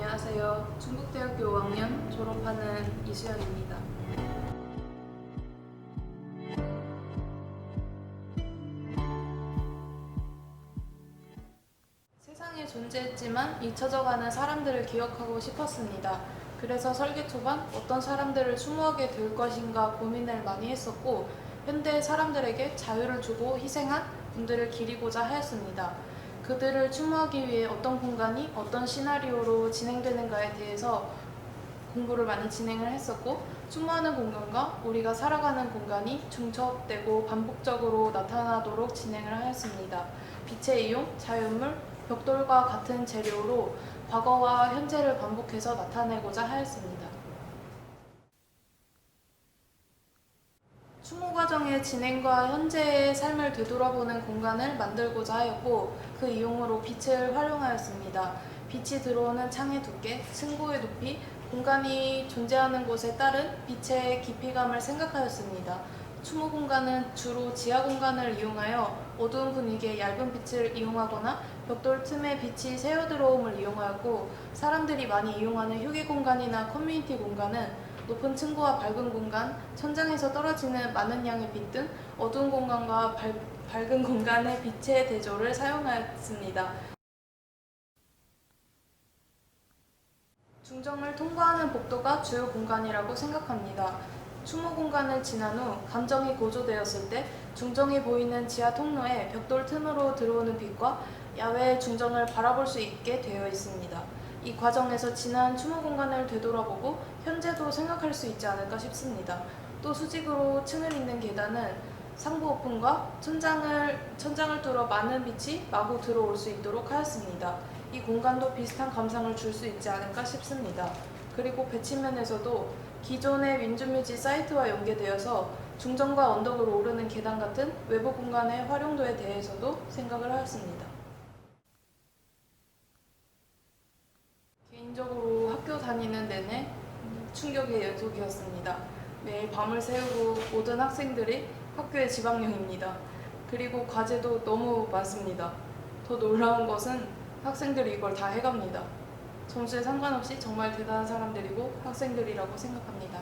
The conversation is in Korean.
안녕하세요. 충북대학교 5학년 졸업하는 이수연입니다. 세상에 존재했지만 잊혀져가는 사람들을 기억하고 싶었습니다. 그래서 설계 초반 어떤 사람들을 추모하게 될 것인가 고민을 많이 했었고 현대 사람들에게 자유를 주고 희생한 분들을 기리고자 하였습니다. 그들을 추모하기 위해 어떤 공간이 어떤 시나리오로 진행되는가에 대해서 공부를 많이 진행을 했었고 추모하는 공간과 우리가 살아가는 공간이 중첩되고 반복적으로 나타나도록 진행을 하였습니다. 빛의 이용, 자연물, 벽돌과 같은 재료로 과거와 현재를 반복해서 나타내고자 하였습니다. 추모 과정의 진행과 현재의 삶을 되돌아보는 공간을 만들고자 하였고 그 이용으로 빛을 활용하였습니다. 빛이 들어오는 창의 두께, 층고의 높이, 공간이 존재하는 곳에 따른 빛의 깊이감을 생각하였습니다. 추모 공간은 주로 지하 공간을 이용하여 어두운 분위기에 얇은 빛을 이용하거나 벽돌 틈에 빛이 새어 들어옴을 이용하였고 사람들이 많이 이용하는 휴게 공간이나 커뮤니티 공간은 높은 층고와 밝은 공간, 천장에서 떨어지는 많은 양의 빛 등 어두운 공간과 밝, 밝은 공간의 빛의 대조를 사용하였습니다. 중정을 통과하는 복도가 주요 공간이라고 생각합니다. 추모 공간을 지난 후 감정이 고조되었을 때 중정이 보이는 지하 통로에 벽돌 틈으로 들어오는 빛과 야외의 중정을 바라볼 수 있게 되어 있습니다. 이 과정에서 지난 추모 공간을 되돌아보고 현재도 생각할 수 있지 않을까 싶습니다. 또 수직으로 층을 잇는 계단은 상부 오픈과 천장을 천장을 뚫어 많은 빛이 마구 들어올 수 있도록 하였습니다. 이 공간도 비슷한 감상을 줄 수 있지 않을까 싶습니다. 그리고 배치면에서도 기존의 민주뮤지 사이트와 연계되어서 중정과 언덕으로 오르는 계단 같은 외부 공간의 활용도에 대해서도 생각을 하였습니다. 개인적으로 학교 다니는 내내 충격의 연속이었습니다. 매일 밤을 새우고 모든 학생들이 학교의 지방령입니다. 그리고 과제도 너무 많습니다. 더 놀라운 것은 학생들이 이걸 다 해갑니다. 점수에 상관없이 정말 대단한 사람들이고 학생들이라고 생각합니다.